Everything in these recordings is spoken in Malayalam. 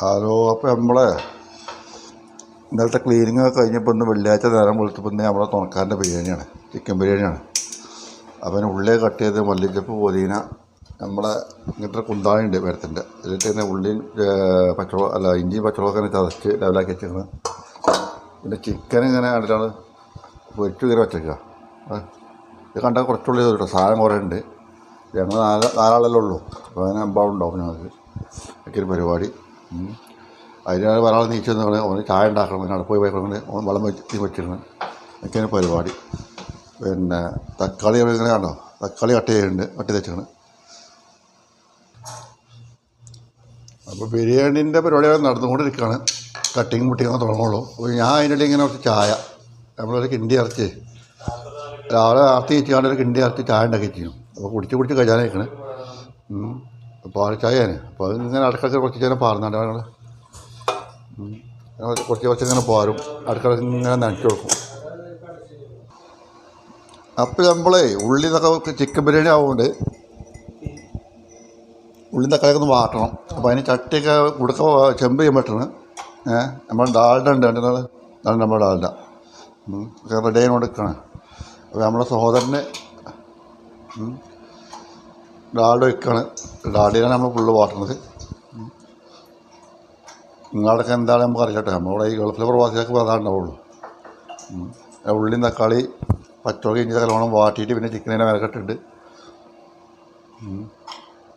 ഹലോ അപ്പോൾ നമ്മളെ ഇന്നലത്തെ ക്ലീനിങ് ഒക്കെ കഴിഞ്ഞപ്പോൾ ഇന്ന് വെള്ളിയാഴ്ച നേരം വെളുത്തപ്പോൾ ഇന്ന് നമ്മളെ തുണക്കാരന്റെ ബിരിയാണിയാണ് ചിക്കൻ ബിരിയാണിയാണ്. അപ്പം ഉള്ളിയെ കട്ട് ചെയ്ത് മല്ലിച്ചപ്പ് പുതിന നമ്മളെ ഇങ്ങനത്തെ കുന്താളി ഉണ്ട് മരത്തിന്റെ. എന്നിട്ട് തന്നെ ഉള്ളിയും പച്ചവളം അല്ല ഇഞ്ചിയും പച്ചവളൊക്കെ ഇങ്ങനെ ചതച്ച് ലെവലാക്കി വെച്ചിരുന്നത് പിന്നെ ചിക്കൻ ഇങ്ങനെ കണ്ടിട്ടാണ് പൊരിച്ചു കയറി വെച്ചേക്കുക ഇത് കണ്ടാൽ കുറച്ചുള്ളി കേട്ടോ സാധനം കുറേ ഉണ്ട്. ഞങ്ങൾ നാല് നാലാളല്ലേ ഉള്ളൂ. അപ്പോൾ അതിന് എമ്പാടും ഉണ്ടാവും ഞങ്ങൾക്ക്. ഒക്കെ ഒരു പരിപാടി. അതിനാണ് ഒരാൾ നീച്ചു പറഞ്ഞാൽ ഓന് ചായ ഉണ്ടാക്കണം. പിന്നെ അടുപ്പ് പോയി പോയിക്കൊണ്ട് ഓൻ വളം വെച്ച് വെച്ചിരുന്നു. ഒക്കെയാണ് പരിപാടി. പിന്നെ തക്കാളി ഇങ്ങനെ കണ്ടോ? തക്കാളി കട്ട് ചെയ്യുന്നുണ്ട് കട്ട് തെച്ചാണ് അപ്പോൾ ബിരിയാണീന്റെ പരിപാടികൾ നടന്നുകൊണ്ടിരിക്കുകയാണ്. കട്ടിങ് മുട്ടിങ് തുടങ്ങുള്ളൂ. അപ്പോൾ ഞാൻ അതിനിടയിൽ ഇങ്ങനെ കുറച്ച് ചായ നമ്മളൊരു കിണ്ടി ഇറച്ചി. രാവിലെ ആർത്തി ചെയ്യാണ്ട് ഒരു കിണ്ടി ഇറച്ചി ചായ ഉണ്ടാക്കി ചെയ്യും അപ്പോൾ കുടിച്ച് കുടിച്ച് കഴിയാനായിക്കണ്. പാൽ ചായയാണ് അപ്പോൾ അത് ഇങ്ങനെ അടുക്കള കുറച്ച് ചേരം പാറുന്നുണ്ട് ഞങ്ങൾ കുറച്ച് കുറച്ച് ഇങ്ങനെ പാരും. അടുക്കള ഇങ്ങനെ നനച്ചു കൊടുക്കും. അപ്പോൾ നമ്മളേ ഉള്ളി ഇതൊക്കെ ചിക്കൻ ബിരിയാണി ആവുകൊണ്ട് ഉള്ളി തക്കാളിയൊക്കെ ഒന്ന് വാട്ടണം. അപ്പോൾ അതിന് ചട്ടിയൊക്കെ ഉടുക്ക ചെമ്പ് ചെയ്യാൻ പറ്റണം ഏഹ് നമ്മൾ ഡാൽഡ ഉണ്ട്. കണ്ടത് ഡാളിന്റെ നമ്മുടെ ഉം. റെഡി ആയി കൊടുക്കണം അപ്പോൾ നമ്മുടെ സഹോദരന് ഉം, ഡാൽഡ വെക്കാണ്. ഡാൽഡയിലാണ് നമ്മൾ ഫുള്ള് വാട്ടുന്നത് നിങ്ങളടക്കം എന്താണ് നമുക്ക് അറിയട്ടെ. നമ്മളിവിടെ ഈ ഗൾഫിലെ പ്രവാസികൾക്ക് ഉം. ഉള്ളിയും തക്കാളി പച്ചമുളക് ഇഞ്ചി തക്കാളി വാട്ടിയിട്ട് പിന്നെ ചിക്കനെ വിലക്കെട്ടുണ്ട്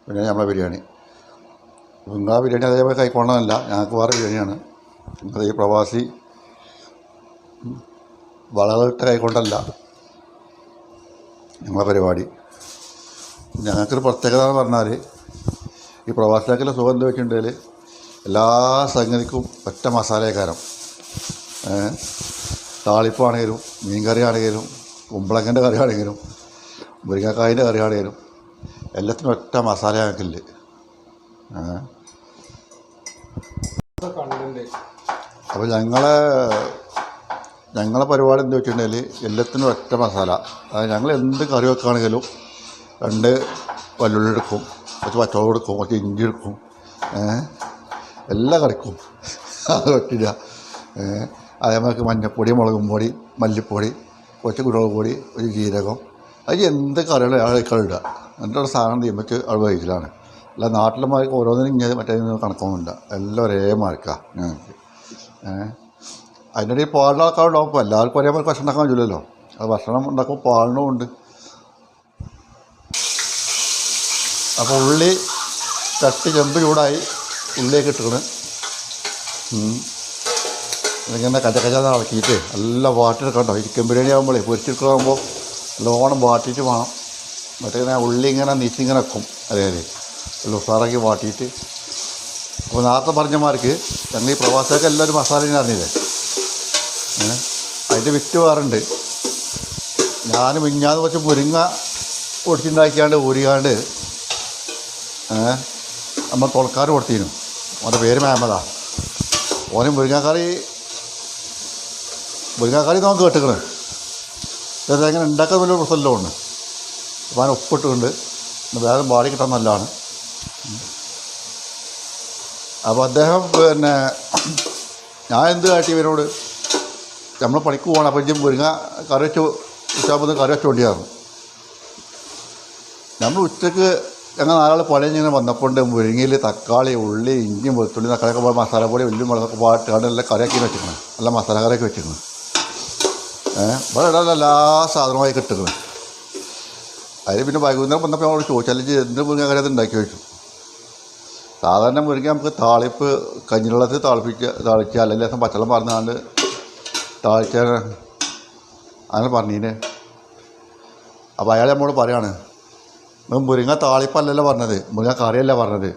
പിന്നെ നമ്മളെ ബിരിയാണി. നിങ്ങളെ ബിരിയാണി അതേപോലെ കൈക്കൊള്ളതല്ല ഞങ്ങൾക്ക് വേറെ ബിരിയാണിയാണ്. അത് ഈ പ്രവാസി വളകളിട്ട് കൈക്കൊണ്ടല്ല ഞങ്ങളെ പരിപാടി. ഞങ്ങൾക്കൊരു പ്രത്യേകത എന്ന് പറഞ്ഞാൽ ഈ പ്രവാസിയാക്കിലെ സുഖം എന്താ വെച്ചിട്ടുണ്ടെങ്കിൽ എല്ലാ സംഗതിക്കും ഒറ്റ മസാലയക്കാരം. താളിപ്പാണെങ്കിലും മീൻ കറി ആണെങ്കിലും കുമ്പളങ്ങന്റെ കറി ആണെങ്കിലും മുരിങ്ങക്കായന്റെ കറി ആണെങ്കിലും എല്ലാത്തിനും ഒറ്റ മസാല ഞങ്ങൾക്കില്ല? അപ്പോൾ ഞങ്ങളെ ഞങ്ങളെ പരിപാടി എന്താ വെച്ചിട്ടുണ്ടെങ്കിൽ എല്ലാത്തിനും ഒറ്റ മസാല. ഞങ്ങൾ എന്ത് കറി വെക്കുകയാണെങ്കിലും രണ്ട് വല്ലുള്ളി എടുക്കും കുറച്ച് പച്ചമുളക് എടുക്കും കുറച്ച് ഇഞ്ചി എടുക്കും എല്ലാ കറിക്കും അത് പറ്റില്ല അതേമാതിരി മഞ്ഞപ്പൊടി മുളകും പൊടി മല്ലിപ്പൊടി കുറച്ച് കുരുമുളക് പൊടി ഒരു ജീരകം. അത് എന്ത് കറികളും അയാൾ കഴിക്കാറില്ല എന്നിട്ടുള്ള സാധനം തീമച്ച് അയാൾ വഹിക്കലാണ് അല്ല നാട്ടിലെ മാർക്ക് ഓരോന്നിനും ഇങ്ങനെ മറ്റേ കണക്കൊന്നുമില്ല. എല്ലാം ഒരേ മാർക്കാണ് ഞങ്ങൾക്ക് ഏഹ് അതിനിടയിൽ പാടുന്ന ആൾക്കാരുണ്ടാവും എല്ലാവർക്കും ഒരേ മാർക്ക് ഭക്ഷണം ഉണ്ടാക്കാൻ പറ്റില്ലല്ലോ അത് ഭക്ഷണം ഉണ്ടാക്കുമ്പോൾ പാടണമുണ്ട് അപ്പോൾ ഉള്ളി തട്ടി ചെമ്പ് ചൂടായി ഉള്ളിയൊക്കെ ഇട്ടിരുന്നു ഇങ്ങനെ കച്ച ഇളക്കിയിട്ട് നല്ല വാട്ടിയെടുക്കണ്ടോ? ചിക്കൻ ബിരിയാണി ആകുമ്പോഴേ പൊരിച്ചെടുക്കുമ്പോൾ നല്ലോണം വാട്ടിയിട്ട് വേണം. മറ്റേ ഇങ്ങനെ ഉള്ളി ഇങ്ങനെ നീച്ചിങ്ങനെ വെക്കും നല്ല ഉസാറാക്കി വാട്ടിയിട്ട്. അപ്പോൾ നേരത്തെ പറഞ്ഞമാർക്ക് ഞങ്ങൾ ഈ പ്രവാസികൾക്ക് എല്ലാവരും മസാല അറിഞ്ഞില്ലേ? അതിന്റെ വിറ്റ് വേറുണ്ട്. ഞാൻ മിഞ്ഞാന്ന് കുറച്ച് മുരിങ്ങ പൊടിച്ചുണ്ടാക്കിയാണ്ട് ഊരിയാണ്ട് നമ്മൾ തുളക്കാർ കൊടുത്തിരുന്നു. അവന്റെ പേര് മാമതാ. ഓന് മുരിങ്ങാക്കറി മുരിങ്ങാക്കറി നമുക്ക് കേട്ടിക്കണ്. ഇത് എങ്ങനെ ഉണ്ടാക്കാൻ വലിയ പ്രശ്നമല്ലോ ഉണ്ട് അപ്പോൾ അവൻ ഉപ്പിട്ടുണ്ട് വേറെ വാടി കിട്ടാൻ നല്ലതാണ്. അപ്പോൾ അദ്ദേഹം പിന്നെ ഞാൻ എന്ത് കാട്ടി ഇവനോട്? നമ്മൾ പണിക്ക് പോകണം അപ്പം ഇജ്ജ് മുരിങ്ങ കറി വെച്ച് ഉച്ചാകുമ്പോൾ കറി വെച്ചുകൊണ്ടിയായിരുന്നു നമ്മൾ ഉച്ചയ്ക്ക് ഞങ്ങൾ നാലാൾ പഴയ ഇങ്ങനെ വന്നപ്പോൾ മുരിങ്ങയിൽ തക്കാളി ഉള്ളി ഇഞ്ചിയും വെളുത്തുള്ളി തക്കാളിയൊക്കെ പോലെ മസാലപ്പൊടി ഉള്ളി മുളകൊക്കെ പാട്ടാണ് എല്ലാം കറിയാക്കി വെച്ചിരിക്കണം. നല്ല മസാല കറിയൊക്കെ വെച്ചിരിക്കണം. ഏഹ് ഇവിടെ ഇടാൻ എല്ലാ സാധനമായി കിട്ടുന്നത്. അതിൽ പിന്നെ വൈകുന്നേരം വന്നപ്പോൾ ഞങ്ങൾ ചോദിച്ചാൽ എന്ത് മുരിങ്ങ കറി അത് ഉണ്ടാക്കി വെച്ചു സാധാരണ മുരിങ്ങ നമുക്ക് താളിപ്പ് കഞ്ഞിവെള്ളത്തിൽ തിളപ്പിച്ച് താളിച്ച് അല്ലെങ്കിൽ ദിവസം പച്ചവെള്ളം പറഞ്ഞാണ്ട് താളിച്ച അങ്ങനെ പറഞ്ഞീന്. അപ്പോൾ അയാൾ നമ്മളോട് പറയാണ് "ഇത് മുരിങ്ങ താളിപ്പല്ലല്ലോ പറഞ്ഞത്? മുരിങ്ങ കറിയല്ല പറഞ്ഞത്?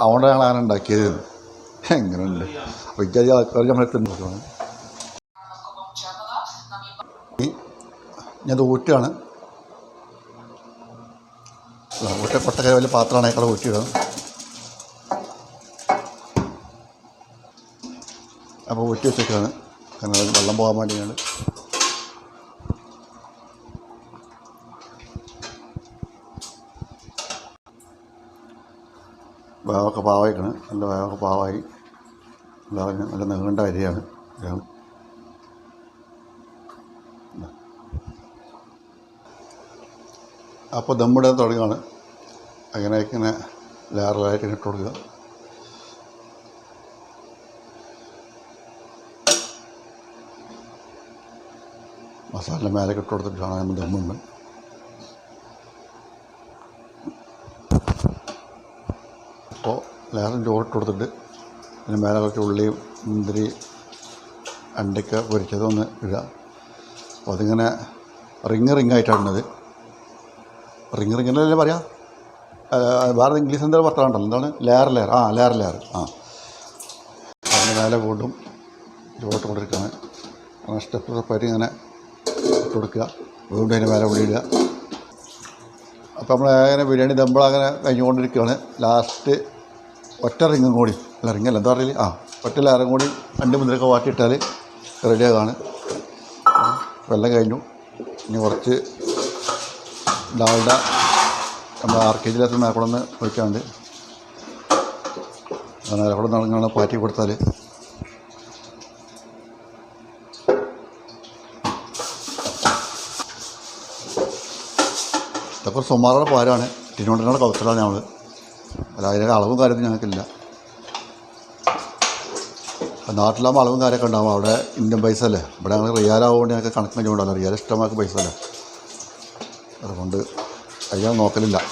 അതുകൊണ്ട് ഞങ്ങൾ അങ്ങനെ ഉണ്ടാക്കിയത്. എന്ന്." എങ്ങനെയുണ്ട് ഇജ്ജാതി ആൾക്കാർ നമ്മളെ തിന്നു ഞാൻ ഊറ്റാണ് ഊട്ട കൊട്ടക്കര വലിയ പാത്രമാണ്. അയാൾ ഊറ്റിയിടുന്നത് അപ്പോൾ ഊറ്റി വെച്ചേക്കാണ്. കാരണം വെള്ളം പോകാൻ വേണ്ടിയാണ്. വേവൊക്കെ പാവായിക്കണ്. നല്ല വേവൊക്കെ പാവായി. നല്ല നല്ല നീണ്ട അരിയാണ് ഗ്രാമം അപ്പോൾ ദമ്മിടാൻ തുടങ്ങുകയാണ് അങ്ങനെ ഇങ്ങനെ ലാറലായിട്ട് ഇട്ട് കൊടുക്കുക. മസാല മേലെ ഇട്ട് കൊടുത്തിട്ടാണ് നമ്മൾ ദമ്മുണ്ട്. ലേറം ചോറിട്ട് കൊടുത്തിട്ട് അതിന് മേലെ കുറച്ച് ഉള്ളിയും മുന്തിരി അണ്ടയ്ക്ക പൊരിച്ചതൊന്ന് ഇടുക. അപ്പോൾ അതിങ്ങനെ റിങ് റിങ് ആയിട്ടാണത് റിങ് റിങ് എന്നല്ലേ പറയാ? വേറെ ഇംഗ്ലീഷ് എന്തായാലും വർത്തമാനമുണ്ടല്ലോ. എന്താണ്? ലെയർ ലെയർ ആ ലെയർ ലെയർ ആ. അതിന് മേലെ വീണ്ടും ചോട്ട് കൊടുക്കുകയാണ് അങ്ങനെ സ്റ്റെപ്പ് സ്റ്റെപ്പായിട്ട് ഇങ്ങനെ ഇട്ട് കൊടുക്കുക. വീണ്ടും അതിന് മേലെ ഉള്ളിയിടുക അപ്പോൾ നമ്മൾ അങ്ങനെ ബിരിയാണി ദമ്പിൾ അങ്ങനെ കഴിഞ്ഞുകൊണ്ടിരിക്കുകയാണ്. ലാസ്റ്റ് ഒറ്റ റിങ്ങും കൂടി. അല്ല റിങ്ങല്ല. എന്താ പറയൽ? ആ ഒറ്റ ലാരം കൂടി രണ്ട് മുതലൊക്കെ വാട്ടിയിട്ടാൽ റെഡിയാകാണ് വെള്ളം കഴിഞ്ഞു. ഇനി കുറച്ച് ഡാൽഡ നമ്മൾ ആർ കെ ജിയിലത്ത് മേക്കൂടെ നിന്ന് അങ്ങനെ അവിടെ നടങ്ങനെ പാറ്റി കൊടുത്താൽ ഇതൊക്കെ സുമാറുടെ പാരാണ് തിരുവനന്തപുരം കൗത്തലാണ് ഞങ്ങൾ അല്ല അതിന്റെ അളവും കാര്യമൊന്നും ഞങ്ങൾക്കില്ല. നാട്ടിലാകുമ്പോൾ അളവും കാര്യമൊക്കെ ഉണ്ടാകും അവിടെ ഇന്ത്യൻ പൈസ അല്ലേ? ഇവിടെ ഞങ്ങൾ റിയാലാവുകൊണ്ട് ഞങ്ങൾക്ക് കണക്ക് കഴിഞ്ഞുകൊണ്ടല്ലോ റിയാൽ ഇഷ്ടമാക്കി പൈസ അല്ലേ? അതുകൊണ്ട് അയ്യാൻ നോക്കലില്ല.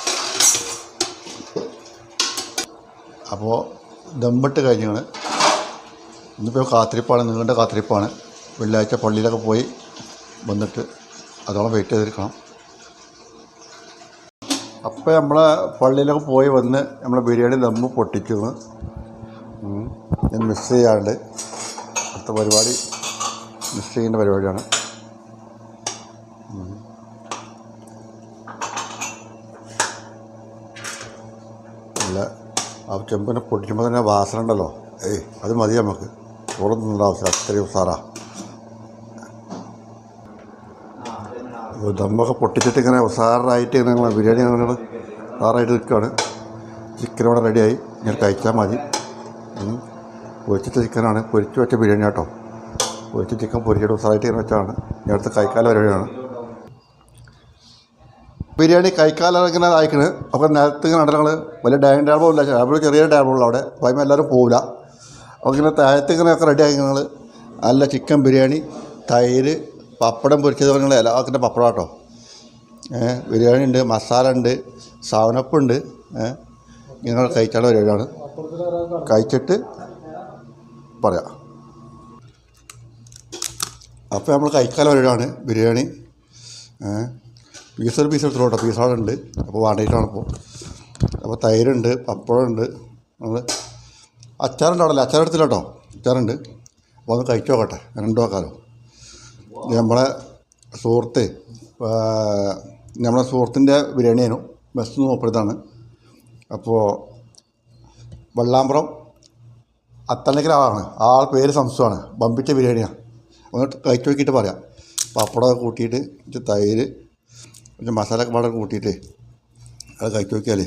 അപ്പോൾ ദമ്പിട്ട് കഴിഞ്ഞാണ്. ഇന്നിപ്പോൾ കാത്തിരിപ്പാണ്. നീണ്ട കാത്തിരിപ്പാണ്. വെള്ളിയാഴ്ച പള്ളിയിലൊക്കെ പോയി വന്നിട്ട് അതോളം വെയിറ്റ് ചെയ്തിരിക്കണം. അപ്പോൾ നമ്മളെ പള്ളിയിലൊക്കെ പോയി വന്ന് നമ്മളെ ബിരിയാണി ദമ്മ് പൊട്ടിക്കുന്നു. ഞാൻ മിസ് ചെയ്യാണ്ട് അടുത്ത പരിപാടി മിസ് ചെയ്യുന്ന പരിപാടിയാണ്. അല്ല ആ ചെമ്പിനെ പൊട്ടിക്കുമ്പോൾ തന്നെ വാസന ഉണ്ടല്ലോ. ഏയ് അത് മതി നമുക്ക്. ചോറൊന്നും ആവശ്യം അത്രയും സാറാ ദമ്മൊക്കെ പൊട്ടിച്ചിട്ട് ഇങ്ങനെ ഉസാറായിട്ട് ഇങ്ങനെ ഞങ്ങൾ ബിരിയാണി അങ്ങനെ ഉസാറായിട്ട് നിൽക്കുകയാണ് ചിക്കൻ ഇവിടെ റെഡിയായി ഞാൻ കഴിച്ചാൽ മതി. പൊരിച്ചിട്ട ചിക്കനാണ് പൊരിച്ച് വെച്ച ബിരിയാണി കേട്ടോ പൊരിച്ച ചിക്കൻ പൊരിച്ചിട്ട് ഉസാറായിട്ട് ഇങ്ങനെ വെച്ചാണ് ഞാൻ അടുത്ത് കൈക്കാല പരിപാടിയാണ്. ബിരിയാണി കൈക്കാലം ഇങ്ങനെ അയക്കണ് അപ്പോൾ നേരത്തെ ഇങ്ങനെ ഞങ്ങൾ വലിയ ഡൈനിങ് ടേബിൾ ഇല്ല ടേബിൾ ചെറിയ ടേബിളുള്ള അവിടെ. അപ്പോൾ അതിന് എല്ലാവരും പോവില്ല അപ്പോൾ ഇങ്ങനെ താഴത്ത് ഇങ്ങനെയൊക്കെ റെഡി ആക്കി ഞങ്ങൾ നല്ല ചിക്കൻ ബിരിയാണി തൈര് പപ്പടം പൊരിച്ചത് നിങ്ങൾ എല്ലാത്തിന്റെ പപ്പടം കേട്ടോ ബിരിയാണി ഉണ്ട് മസാല ഉണ്ട് സാവനപ്പുണ്ട് നിങ്ങൾ കഴിച്ചാൽ പരിപാടിയാണ് കഴിച്ചിട്ട് പറയാം. അപ്പോൾ നമ്മൾ കഴിക്കാൻ പരിപാടിയാണ് ബിരിയാണി. പീസൊരു പീസ് എടുത്തോട്ടോ പീസാളുണ്ട് അപ്പോൾ വാണ്ടിയിട്ടാണ് ഇപ്പോൾ അപ്പോൾ തൈരുണ്ട് പപ്പടമുണ്ട്. നമ്മൾ അച്ചാറുണ്ടാവില്ല? അച്ചാർ എടുത്തില്ല കേട്ടോ. അച്ചാറുണ്ട്. അപ്പോൾ ഒന്ന് കഴിച്ചു നോക്കട്ടെ രണ്ടു നോക്കാലോ നമ്മളെ സുഹൃത്ത് നമ്മളെ സുഹൃത്തിന്റെ ബിരിയാണിയായിരുന്നു ബസ് നോപ്പിടത്താണ് അപ്പോൾ വെള്ളാമ്പ്രം ആളാണ്. ആൾ പേര് സംശയമാണ് ബമ്പിച്ച ബിരിയാണിയാണ് ഒന്ന് കഴിച്ചു നോക്കിയിട്ട് പറയാം. പപ്പടമൊക്കെ കൂട്ടിയിട്ട് ഇച്ചിരി തൈര് കുറച്ച് മസാല പാടെ കൂട്ടിയിട്ട് അത് കഴിച്ചു നോക്കിയാലേ.